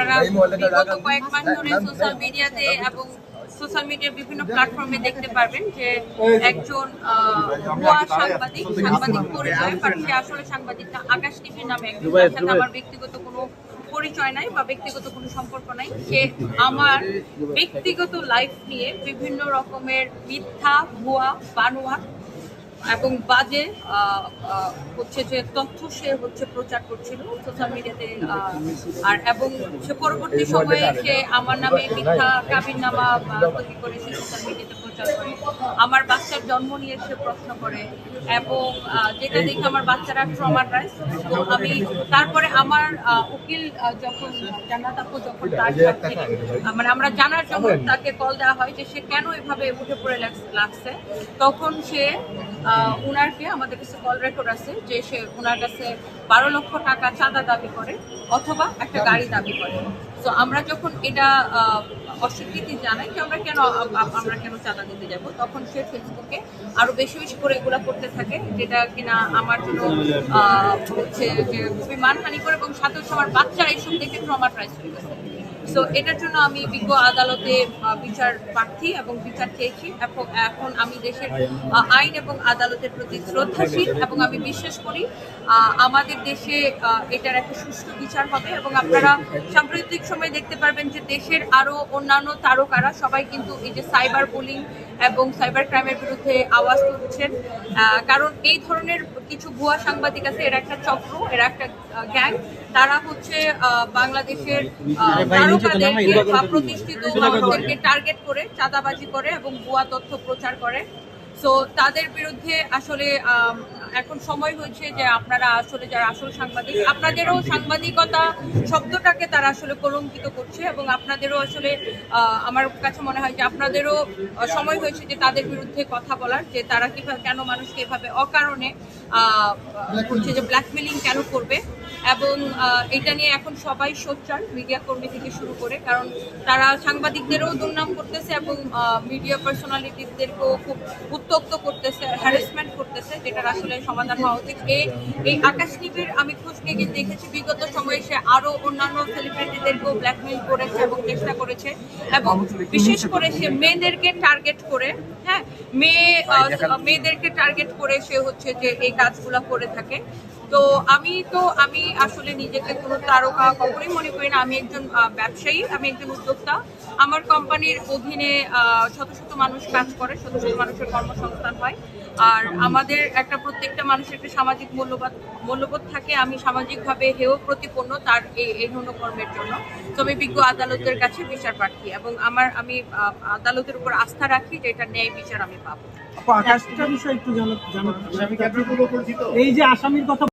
আপনারা বিগত কয়েক মাস ধরে সোশ্যাল মিডিয়াতে এবং সোশ্যাল মিডিয়ার বিভিন্ন প্ল্যাটফর্মে দেখতে পারবেন যে একজন ভুয়া সাংবাদিক সাংবাদিক পরিচয় বাট সে আসলে সাংবাদিক না আকাশ টিভির নামে একজন। তার সাথে আমার ব্যক্তিগত কোনো পরিচয় নাই বা ব্যক্তিগত কোনো সম্পর্ক নাই। সে আমার ব্যক্তিগত লাইফ নিয়ে বিভিন্ন রকমের মিথ্যা ভুয়া বানোয়াট এবং বাজে হচ্ছে যে তথ্য সে হচ্ছে প্রচার করছিল সোশ্যাল মিডিয়াতে আর এবং সে পরবর্তী সময়ে সে আমার নামে মিথ্যা কাবিন নামা তৈরি করে সে সোশ্যাল মিডিয়াতে আমার বাচ্চার জন্ম নিয়ে সে প্রশ্ন করে এবং যেটা দেখে আমার বাচ্চারা ট্রমাটাইজ তো আমি তারপরে আমার উকিল যখন জান্নাত আপু যখন তার সাথে মানে আমরা জানার জন্য তাকে কল দেওয়া হয় যে সে কেন এভাবে উঠে পড়ে লাগছে তখন সে উনারকে আমাদের কাছে কল রেকর্ড আছে যে সে উনার কাছে বারো লক্ষ টাকা চাঁদা দাবি করে অথবা একটা গাড়ি দাবি করে। তো আমরা যখন এটা আহ, অস্বীকৃতি জানাই যে আমরা কেন আমরা কেন চাঁদা দিতে যাব? তখন সে ফেসবুকে আরও বেশি বেশি করে এগুলা করতে থাকে, যেটা কিনা আমার জন্য হচ্ছে যে খুবই মানহানি করে এবং সাথে আমার বাচ্চারা এইসব দেখে ট্রমাট্রাইজ হয়ে গেছে। সো এটার জন্য আমি বিজ্ঞ আদালতে বিচার প্রার্থী এবং বিচার চেয়েছি। এখন এখন আমি দেশের আইন এবং আদালতের প্রতি শ্রদ্ধাশীল এবং আমি বিশ্বাস করি আমাদের দেশে এটার একটা সুষ্ঠু বিচার হবে এবং আপনারা সাম্প্রতিক সময় দেখতে পারবেন যে দেশের আরও অন্যান্য তারকারা সবাই কিন্তু এই যে সাইবার বুলিং এবং সাইবার ক্রাইমের বিরুদ্ধে আওয়াজ তুলছেন। কারণ এই ধরনের কিছু ভুয়া সাংবাদিক আছে, এরা একটা চক্র, এরা একটা গ্যাং। তারা হচ্ছে আহ, বাংলাদেশের তারকাদেরকে বা প্রতিষ্ঠিত মানুষদেরকে টার্গেট করে চাঁদাবাজি করে এবং ভুয়া তথ্য প্রচার করে। সো তাদের বিরুদ্ধে আসলে এখন সময় হয়েছে যে আপনারা আসলে যারা আসল সাংবাদিক আপনাদেরও সাংবাদিকতা শব্দটাকে তারা আসলে কলঙ্কিত করছে এবং আপনাদেরও আসলে আহ, আমার কাছে মনে হয় যে আপনাদেরও সময় হয়েছে যে তাদের বিরুদ্ধে কথা বলার যে তারা কীভাবে কেন মানুষকে এভাবে অকারণে আহ, হচ্ছে যে ব্ল্যাকমেলিং কেন করবে। এবং এটা নিয়ে এখন সবাই সোচ্চার মিডিয়া কর্মী থেকে শুরু করে, কারণ তারা সাংবাদিকদেরও দুর্নাম করতেছে এবং মিডিয়া পার্সোনালিটিদেরকেও খুব উত্তক্ত করতেছে হ্যারাসমেন্ট করতেছে, যেটার আসলে সমাধান হওয়া উচিত। এই আকাশ টিভির আমি খোঁজ নিয়ে গিয়ে দেখেছি, বিগত সময়ে সে আরও অন্যান্য সেলিব্রিটিদেরকেও ব্ল্যাকমেল করেছে এবং চেষ্টা করেছে, এবং বিশেষ করে সে মেয়েদেরকে টার্গেট করে হ্যাঁ মেয়ে মেয়েদেরকে টার্গেট করে সে হচ্ছে যে এই কাজগুলো করে থাকে। তো আমি তো, আমি আসলে নিজেকে কোনো তারকা কখনোই মনে করি না। আমি একজন ব্যবসায়ী আমি একজন উদ্যোক্তা। আমার কোম্পানির অধীনে শত শত মানুষ কাজ করে শত শত মানুষের কর্মসংস্থান হয়। আর আমাদের একটা প্রত্যেকটা মানুষের একটা সামাজিক মূল্যবোধ মূল্যবোধ থাকে। আমি সামাজিকভাবে হেয় প্রতিপন্ন তার এই এই ধরনের কর্মের জন্য। তো আমি বিজ্ঞ আদালতের কাছে বিচার প্রার্থী এবং আমার আমি আহ, আদালতের উপর আস্থা রাখি যে এটা ন্যায় বিচার আমি পাবো। আকাশটা বিষয় একটু জানা জানা। এই যে আসামির কথা